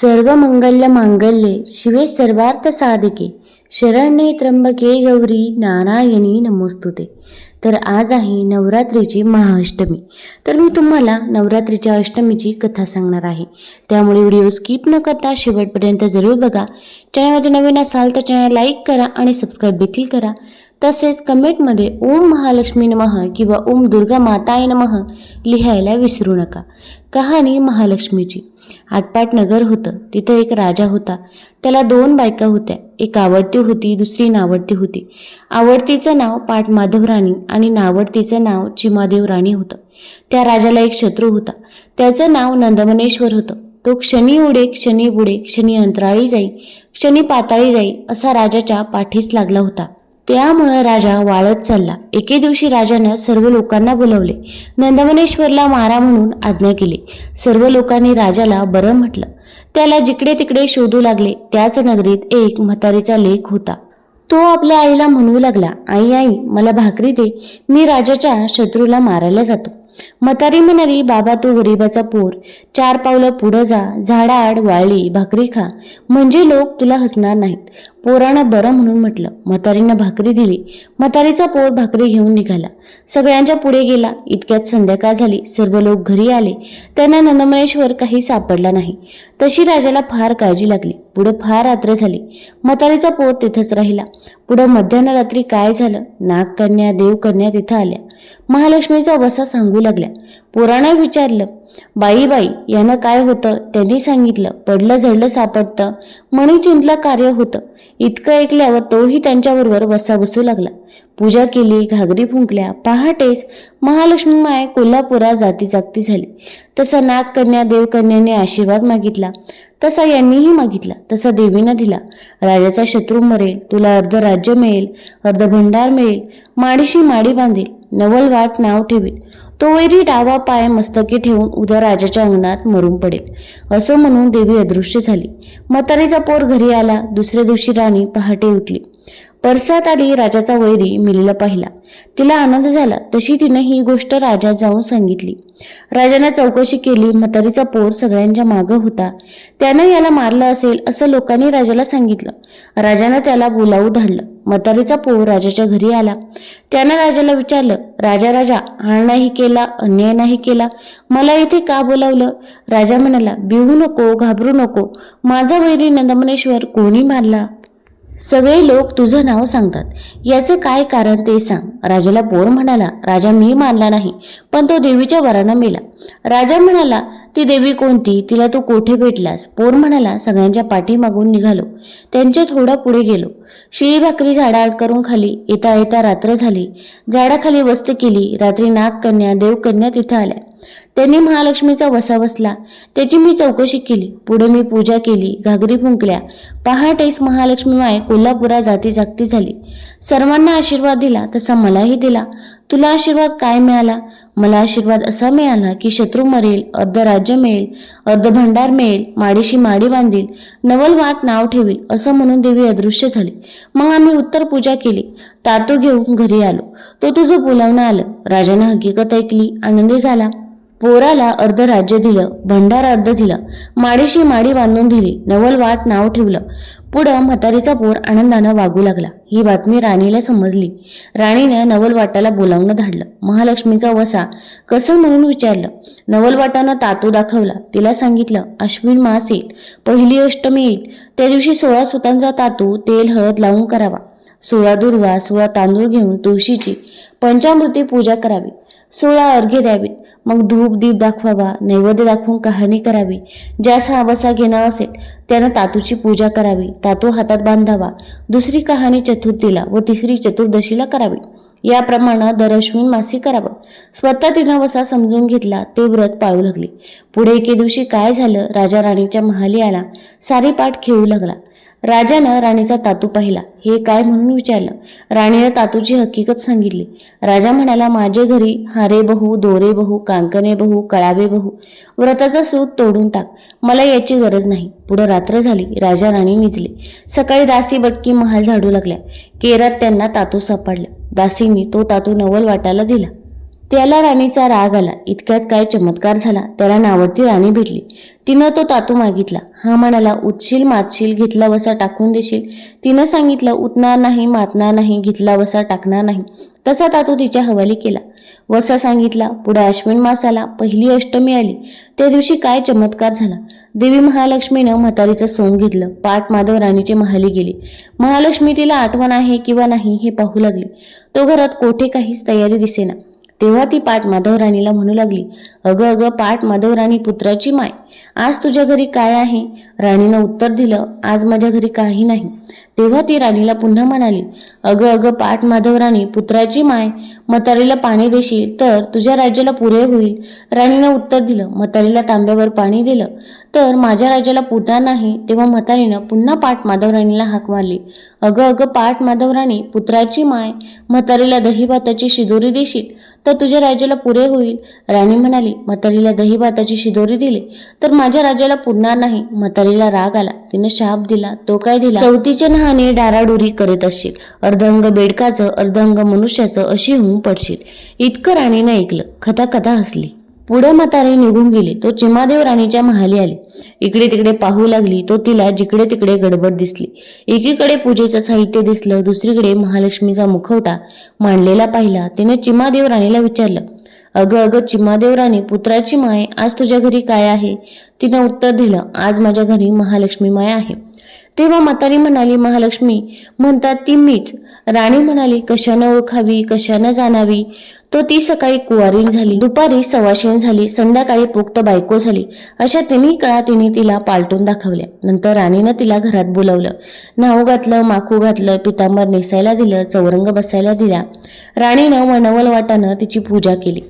सर्व मंगल्य मांगल्ये शिवे सर्वार्थ साधके शरण्ये त्र्यंबके गौरी नारायणी नमोस्तुते. तर आज आहे नवरात्रीची महाअष्टमी. तर मी तुम्हाला नवरात्रीच्या अष्टमीची कथा सांगणार आहे. त्यामुळे व्हिडिओ स्किप न करता शेवटपर्यंत जरूर बघा. चॅनलमध्ये नवीन असाल तर चॅनल लाईक करा आणि सबस्क्राईब देखील करा. तसेच कमेंटमध्ये ओम महालक्ष्मी नमः किंवा ओम दुर्गा माताय नमः लिहायला विसरू नका. कहाणी महालक्ष्मीची. आटपाट नगर होतं तिथं एक राजा होता. त्याला दोन बायका होत्या. एक आवडती होती दुसरी नावडती होती. आवडतीचं नाव पाट माधव राणी आणि नावडतीचं नाव चिमादेव राणी होतं. त्या राजाला एक शत्रू होता. त्याचं नाव नंदमनेश्वर होतं. तो क्षणी उडे क्षणी बुडे क्षणी अंतराळी जाई क्षणी पाताळी जाई असा राजाच्या पाठीस लागला होता. त्यामुळं राजा वाळत चालला. एके दिवशी राजानं सर्व लोकांना बोलवले. नंदमनेश्वरला मारा म्हणून आज्ञा केली. सर्व लोकांनी राजाला बरं म्हटलं. त्याला जिकडे तिकडे शोधू लागले. त्याच नगरीत एक म्हातारीचा लेख होता. तो आपल्या आईला म्हणू लागला आई आई मला भाकरी दे. मी राजाच्या शत्रूला मारायला जातो. म्हातारी म्हणाली बाबा तू गरीबाचा पोर. चार पावलं पुढं जा. झाडाआड वाळली भाकरी खा. म्हणजे लोक तुला हसणार नाहीत. पोरानं बरं म्हणून म्हटलं. म्हातारीनं भाकरी दिली. म्हातारीचा पोर भाकरी घेऊन निघाला. सगळ्यांच्या पुढे गेला. इतक्यात संध्याकाळ झाली. सर्व लोक घरी आले. त्यांना नंदमनेश्वर काही सापडला नाही. तशी राजाला फार काळजी लागली. पुढं फार रात्र झाली. म्हातारीचा पोर तिथंच राहिला. पुढं मध्यान्ह रात्री काय झालं? नागकन्या देवकन्या तिथं आल्या. महालक्ष्मीचा वसा सांगू लागल्या. पोरानं विचारलं. बाई बाई यानं काय होतं? त्यांनी सांगितलं पडलं झडलं सापडतं. म्हणून चिंतलं कार्य होतं. इतकं ऐकल्यावर तोही त्यांच्याबरोबर वसा बसू लागला. पूजा केली घागरी फुंकल्या पहाटेस महालक्ष्मी माय कोल्हापुरात जाती जागती झाली. तसा नागकन्या देवकन्याने आशीर्वाद मागितला. तसा यांनीही मागितला. तसा देवीनं दिला. राजाचा शत्रू मरेल तुला अर्ध राज्य मिळेल अर्ध भंडार मिळेल माडीशी माडी बांधेल नवल वाट नाव ठेवेल. तो वैरी डावा पाय मस्तकी ठेवून उद्या राजाच्या अंगणात मरून पडेल. असं म्हणून देवी अदृश्य झाली. म्हातारीचा पोर घरी आला. दुसऱ्या दिवशी राणी पहाटे उठली. परसात आली राजाचा वैरी मिलीला पाहिला. तिला आनंद झाला. तशी तिने ही गोष्ट राजात जाऊन सांगितली. राजाने चौकशी केली. म्हातारीचा पोर सगळ्यांच्या मागं होता. त्यानं याला मारलं असेल असं लोकांनी राजाला सांगितलं. राजानं त्याला बोलावू धाडलं. म्हातारीचा पोर राजाच्या घरी आला. त्यानं राजाला विचारलं राजा राजा हा नाही केला अन्याय नाही केला. मला इथे का बोलावलं? राजा म्हणाला बिहू नको घाबरू नको. माझा वैरी नंदमनेश्वर कोणी मारला? सगळे लोक तुझं नाव सांगतात. याचं काय कारण ते सांग. राजाला पोर म्हणाला राजा मी मानला नाही पण तो देवीच्या वरानं मेला. राजा म्हणाला ती देवी कोणती? तिला तू कोठे भेटलास? पोर म्हणाला सगळ्यांच्या पाठीमागून निघालो. त्यांच्या थोडा पुढे गेलो. शिळी भाकरी झाडाआड करून खाली. येता येता रात्र झाली. झाडाखाली वस्त केली. रात्री नागकन्या देवकन्या तिथं आल्या. त्यांनी महालक्ष्मीचा वसा बसला त्याची मी चौकशी केली. पुढे मी पूजा केली. घागरी फुंकल्या. पहाटेस महालक्ष्मी माय कोल्हापुरा जाती जागती झाली. सर्वांना आशीर्वाद दिला. तसा मलाही दिला. तुला आशीर्वाद काय मिळाला? मला आशीर्वाद असा मिळाला की शत्रू मरेल अर्ध राज्य मिळेल अर्ध भंडार मिळेल माडीशी माडी बांधील नवल वाट नाव ठेवील असं म्हणून देवी अदृश्य झाली. मग आम्ही उत्तर पूजा केली. तातू घेऊन घरी आलो. तो तुझं बोलावणं आलं. राजानं हकीकत ऐकली. आनंदी झाला. पोराला अर्ध राज्य दिलं भंडार अर्ध दिलं माडीशी माडी बांधून दिली नवल वाट नाव ठेवलं. पुढं म्हातारीचा पोर आनंदानं वागू लागला. ही बातमी राणीला समजली. राणीनं नवलवाटाला बोलावणं धाडलं. महालक्ष्मीचा वसा कसं म्हणून विचारलं? नवलवाटानं तातू दाखवला. तिला सांगितलं अश्विन मास येईल. पहिली अष्टमी येईल. त्या दिवशी सोळा सुतांचा तातू तेल हळद लावून करावा. सोळा दुर्वा सोळा तांदूळ घेऊन तुळशीची पंचामृती पूजा करावी. सोळा अर्घ्य द्यावीत मग धूप दीप दाखवावा नैवेद्य दाखवून कहाणी करावी. ज्यास हा वसा घेणार असेल त्यानं तातूची पूजा करावी. तातू हातात बांधावा. दुसरी कहाणी चतुर्थीला व तिसरी चतुर्दशीला करावी. याप्रमाणे दर अश्विन मासी करावं. स्वतः तिनं वसा समजून घेतला ते व्रत पाळू लागली. पुढे एके दिवशी काय झालं राजा राणीच्या महाली आला. सारी पाठ खेळू लागला. राजानं राणीचा तातू पाहिला. हे काय म्हणून विचारलं? राणीनं तातूची हकीकत सांगितली. राजा म्हणाला माझे घरी हारे बहू दोरे बहू कांकणे बहू कळावे बहू व्रताचा सूत तोडून टाक. मला याची गरज नाही. पुढं रात्र झाली. राजा राणी निजले. सकाळी दासी बटकी महाल झाडू लागल्या. केरात त्यांना तातू सापडला. दासींनी तो तातू नवल वाटायला दिला. त्याला राणीचा राग आला. इतक्यात काय चमत्कार झाला? त्याला नावडती राणी भेटली. तिनं तो तातू मागितला. हा म्हणाला उतशील मातशील घेतला वसा टाकून देशील तिनं सांगितलं उतणार नाही मातणार नाही घेतला वसा टाकणार नाही तसा तातू तिच्या हवाली केला. वसा सांगितला पुढे अश्विन मासाला पहिली अष्टमी आली. त्या दिवशी काय चमत्कार झाला देवी महालक्ष्मीनं म्हातारीचं सोंग घेतलं. पाठ माधव राणीचे महाली गेली. महालक्ष्मी तिला आठवण आहे किंवा नाही हे पाहू लागली. तो घरात कोठे काहीच तयारी दिसेना. तेव्हा ती पाट माधव राणीला म्हणू लागली अगं अगं पाट माधवराणी पुत्राची माय आज तुझ्या घरी काय आहे? राणीनं उत्तर दिलं आज माझ्या घरी काही नाही. तेव्हा ती राणीला पुन्हा म्हणाली अगं अगं पाठ माधवराणी पुत्राची माय म्हातारीला पाणी देशील तर तुझ्या राज्याला पुरे होईल. राणीनं उत्तर दिलं म्हातारीला तांब्यावर पाणी दिलं. तर माझ्या राज्याला पुरणार नाही तेव्हा म्हातारीनं पुन्हा पाठ माधवराणीला हाक मारली. अगं अगं पाठ माधवराणी पुत्राची माय म्हातारीला दही भाताची शिदोरी देशील तर तुझ्या राज्याला पुरे होईल. राणी म्हणाली म्हातारीला दही भाताची शिदोरी दिली तर माझ्या राज्याला पुरणार नाही. म्हातारीला राग आला. तिने शाप दिला तो काय दिला? चौथीच्या नहाने डाराडुरी करत असशील. अर्धंग बेडकाचं अर्धंग मनुष्याचं अशी होऊन पडशील. इतकं राणीनं ऐकलं. कथा कथा हसली. पुढे म्हातारे निघून गेले. तो चिमादेव राणीच्या महाली आली. इकडे तिकडे पाहू लागली. तो तिला जिकडे तिकडे गडबड दिसली. एकीकडे पूजेचं साहित्य दिसलं. दुसरीकडे महालक्ष्मीचा मुखवटा मांडलेला पाहिला. तिने चिमादेव राणीला विचारलं अगं अगं चिमादेव राणी पुत्राची माय आज तुझ्या घरी काय आहे? तिनं उत्तर दिलं आज माझ्या घरी महालक्ष्मी माय आहे. तेव्हा म्हातारी म्हणाली महालक्ष्मी म्हणतात ती मीच. राणी म्हणाली कशानं ओळखावी कशानं जाणावी? तो ती सकाळी कुवारीन झाली दुपारी सवाशेन झाली संध्याकाळी पोक्त बायको झाली. अशा तिन्ही काळा तिने तिला पालटून दाखवल्या. नंतर राणीनं तिला घरात बोलावलं. नाव घातलं माखू घातलं पितांबर नेसायला दिलं चौरंग बसायला दिला राणीनं मनवल वाटानं तिची पूजा केली.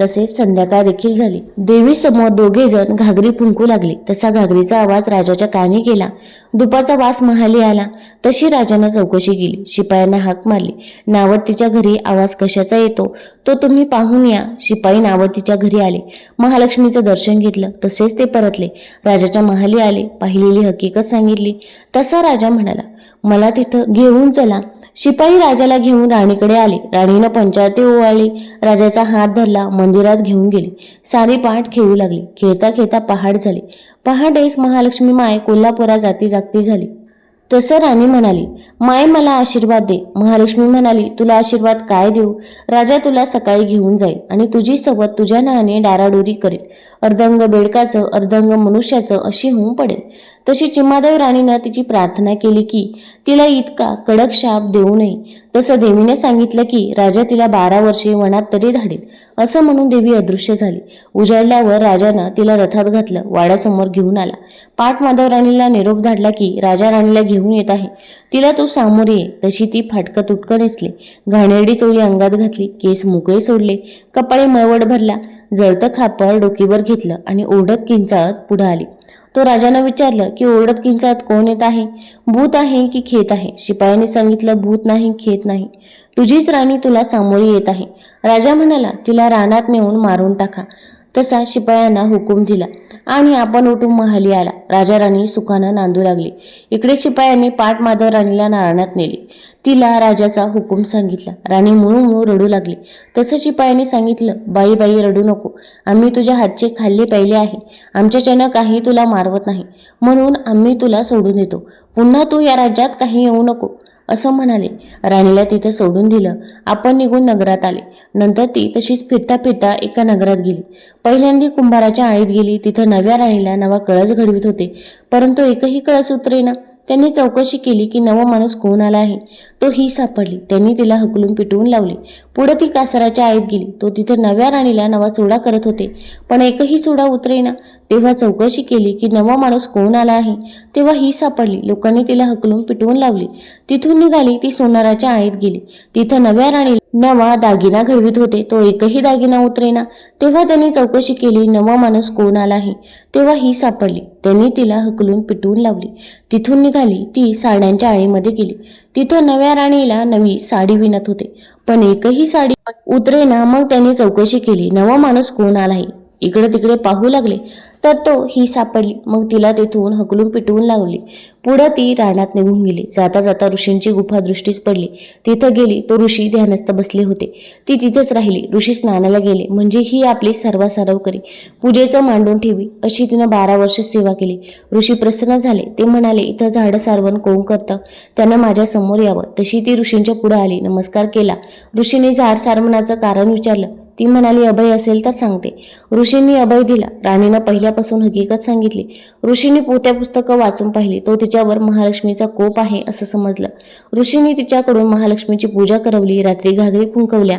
तसेच संध्याकाळ देखील झाली. देवी समोर दोघे जण घागरी फुंकू लागले. तसा घागरीचा आवाज राजाच्या कानी गेला दुपाचा वास महाली आला. तशी राजानं चौकशी केली. शिपायांना हाक मारली. नावडतीच्या घरी आवाज कशाचा येतो? तो तुम्ही पाहून या. शिपाई नावडतीच्या घरी आले. महालक्ष्मीचं दर्शन घेतलं. तसेच ते परतले. राजाच्या महाली आले. पाहिलेली हकीकत सांगितली. तसा राजा म्हणाला मला तिथं घेऊन चला. शिपाई राजाला घेऊन राणीकडे आले. राणीनं पंचायती ओवाळली. राजाचा हात धरला. मंदिरात घेऊन गेली. सारी पाठ खेळू लागली. खेळता खेळता पहाड झाली. पहाटेच महालक्ष्मी माय कोल्हापुरात जाती जागती झाली. तसं राणी म्हणाली माय मला आशीर्वाद दे. महालक्ष्मी म्हणाली तुला आशीर्वाद काय देऊ? राजा तुला सकाळी घेऊन जाईल आणि तुझी सवत तुझ्या नावाने डाराडोरी करेल. अर्धंग बेडकाचं अर्धंग मनुष्याचं अशी होऊन पडेल. तशी चिमादेव राणीनं तिची प्रार्थना केली की तिला इतका कडक शाप देऊ नये. तसं देवीने सांगितलं की राजा तिला बारा वर्षे वनात तरी धाडेल असं म्हणून देवी अदृश्य झाली. उजाडल्यावर राजानं तिला रथात घातलं वाड्यासमोर घेऊन आला. पाठ माधव राणीला निरोप धाडला की राजा राणीला घेऊन येत आहे. तिला तू सामोर ये तशी ती फाटकं तुटकं नेसली. घाणेरडी चोळी अंगात घातली केस मोकळे सोडले कपाळी मळवट भरला. जळतं खापर डोकीवर घेतलं आणि ओढत किंचाळत पुढं आली. तो राजानं विचारलं की ओरडत किंचाळत कोण येत आहे? भूत आहे की खेत आहे? शिपायाने सांगितलं भूत नाही खेत नाही. तुझीच राणी तुला सामोरी येत आहे. राजा म्हणाला तिला रानात नेऊन मारून टाका. तसा शिपायांना हुकूम दिला आणि आपण उठून महाली आला. राजा राणी सुखानं नांदू लागली. इकडे शिपायांनी पाठ माधव राणीला नारणात नेली. तिला राजाचा हुकूम सांगितला. राणी मुळू मुळू रडू लागली. तसं शिपायांनी सांगितलं बाई बाई रडू नको. आम्ही तुझ्या हातचे खाल्ले पाहिले आहे. आमच्याच्यानं काही तुला मारवत नाही. म्हणून आम्ही तुला सोडून देतो. पुन्हा तू या राज्यात काही येऊ नको. असं म्हणाले. राणीला तिथं सोडून दिलं. आपण निघून नगरात आले. नंतर ती तशीच फिरता फिरता एका नगरात गेली. पहिल्यांदी कुंभाराच्या आळीत गेली. तिथं नव्या राणीला नवा कळस घडवित होते. परंतु एकही कळस उतरेना. त्यांनी चौकशी केली की नवा माणूस कोण आला आहे? तो ही सापडली. त्यांनी तिला हकलून पिटवून लावले. पुढे ती कासराच्या आईत गेली. तो तिथे नव्या राणीला नवा चुडा करत होते. पण एकही चुडा उतरेना. तेव्हा चौकशी केली की नवा माणूस कोण आला आहे? तेव्हा ही सापडली. लोकांनी तिला हकलून पिटवून लावली. तिथून निघाली ती सोनाराच्या आईत गेली. तिथं नव्या राणीला नवा दागिना घडवीत होते. तो एकही दागिना उतरेना. तेव्हा त्यांनी चौकशी केली. नवा माणूस कोण आला आहे? तेव्हा ही सापडली. त्यांनी तिला हकलून पिटवून लावली. तिथून निघाली. ती साड्यांच्या आळीमध्ये गेली. तिथं नव्या राणीला नवी साडी विणत होते. पण एकही साडी उतरेना. मग त्यांनी चौकशी केली. नवा माणूस कोण आला आहे? इकडे तिकडे पाहू लागले. तर तो ही सापडली. मग तिला तेथून हकलून पिटवून लावली. पुढं ती रानात निघून गेली. जाता जाता ऋषींची गुफा दृष्टीस पडली. तिथं गेली तो ऋषी ध्यानस्थ बसले होते. ती तिथेच राहिली. ऋषी स्नानाला गेले. म्हणजे ही आपली सर्वासारव करी पूजेचं मांडून ठेवी. अशी तिनं बारा वर्ष सेवा केली. ऋषी प्रसन्न झाले. ते म्हणाले इथं झाडं सारवण कोण करतं? त्यानं माझ्यासमोर यावं. तशी ती ऋषींच्या पुढे आली. नमस्कार केला. ऋषीने झाड सारवणाचं कारण विचारलं. ती म्हणाली अभय असेल तर सांगते. ऋषींनी अभय दिला. राणीनं पहिल्यापासून हकीकत सांगितली. ऋषींनी पोत्या पुस्तकं वाचून पाहिली. तो तिच्यावर महालक्ष्मीचा कोप आहे असं समजलं. ऋषींनी तिच्याकडून महालक्ष्मीची पूजा करवली रात्री घागरी फुंकवल्या.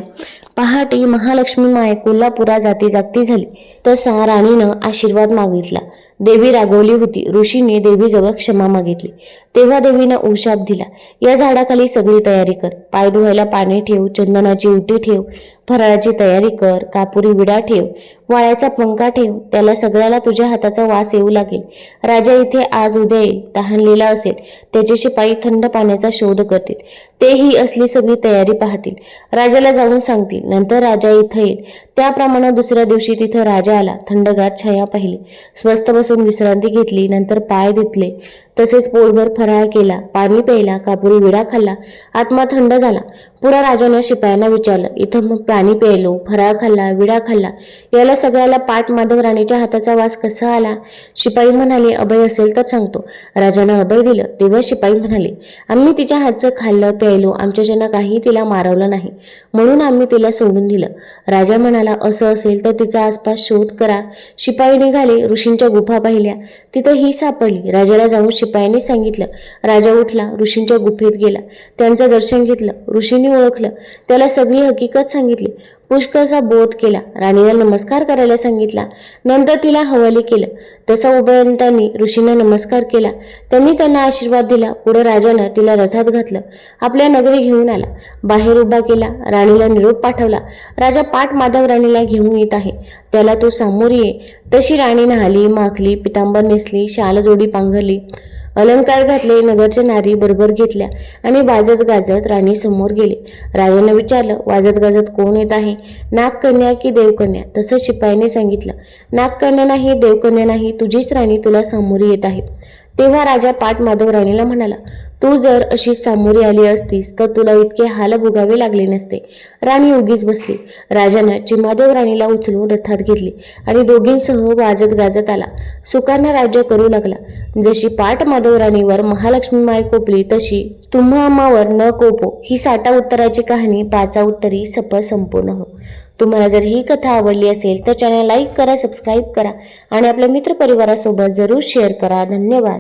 पहाटे महालक्ष्मी माय कोल्हापुरा जाती जागती झाली. तसा राणीनं आशीर्वाद मागितला. देवी रागवली होती. ऋषीने देवीजवळ क्षमा मागितली. तेव्हा देवीनं उशाप दिला. या झाडाखाली सगळी तयारी कर. पाय धुवायला पाणी ठेव. चंदनाची उटी ठेव. फराळाची तयारी कर कापुरी विडा ठेव वाळ्याचा पंखा ठेव त्याला सगळ्याला तुझ्या हाताचा वास येऊ लागेल. राजा इथे आज उद्या येईल तहानलेला असेल त्याचे शिपाई थंड पाण्याचा शोध करतील. तेही असली सगळी तयारी पाहतील. राजाला जाऊन सांगतील नंतर राजा इथं येईल. त्याप्रमाणे दुसऱ्या दिवशी तिथं राजा आला थंडगार छाया पाहिली. स्वस्त बसून विश्रांती घेतली नंतर पाय धुतले. तसेच पोटभर फराळ केला पाणी प्यायला कापुरी विडा खाल्ला आत्मा थंड झाला. पुरा राजाने शिपायांना विचारलं इथं मग पाणी प्यायलो फराळ खाल्ला विडा खाल्ला? याला सगळ्याला पाठ माधव राणीच्या हाताचा वास कसा आला? शिपाई म्हणाले अभय असेल तर सांगतो. राजानं अभय दिलं तेव्हा शिपाई म्हणाले आम्ही तिच्या हातचं खाल्लं प्यायलो आमच्याच्यानं काही तिला मारवलं नाही. म्हणून आम्ही तिला सोडून दिलं. राजा म्हणाला असं असेल तर तिचा आसपास शोध करा. शिपाई निघाले ऋषींच्या गुफा पाहिल्या. तिथं ही सापडली. राजाला जाऊन शिपायांनी सांगितलं. राजा उठला ऋषींच्या गुफेत गेला. त्यांचं दर्शन घेतलं ऋषींनी ओळखलं. त्याला सगळी हकीकत सांगितली. पुष्कळचा बोध केला. राणीला नमस्कार करायला सांगितला. नंतर तिला हवाली केलं. तसा उभयंतांनी ऋषींना नमस्कार केला. त्यांनी त्यांना आशीर्वाद दिला. पुढे राजानं तिला रथात घातलं. आपल्या नगरी घेऊन आला. बाहेर उभा केला. राणीला निरोप पाठवला. राजा पाठ माधव राणीला घेऊन येत आहे. त्याला तो सामोरी ये. तशी राणी नहाली माखली पितांबर नेसली शालजोडी पांघरली. अलंकार घातले नगरच्या नारी बरोबर घेतल्या आणि वाजत गाजत राणी समोर गेले. राजानं विचारलं वाजत गाजत कोण येत आहे? नागकन्या की देवकन्या? तसं शिपाईने सांगितलं. नागकन्या नाही देवकन्या नाही तुझीच राणी तुला सामोरी येत आहे. तेव्हा राजा पाठ माधव राणीला म्हणाला तू जर अशी सामोरी आली असतीस तर तुला इतके हाल भोगावे लागले नसते. राणी उगीच बसली. राजानं चिमादेव राणीला उचलून रथात घेतली आणि दोघींसह वाजत गाजत आला. सुखानं राज्य करू लागला. जशी पाठ माधव राणीवर महालक्ष्मी माय कोपली तशी तुम्हा अम्मावर न कोपो ही साठा उत्तराची कहाणी पाचा उत्तरी सफळ संपूर्ण हो. तुम्हाला जर ही कथा आवडली असेल तर चॅनल लाईक करा सबस्क्राईब करा आणि आपल्या मित्रपरिवारासोबत जरूर शेअर करा. धन्यवाद.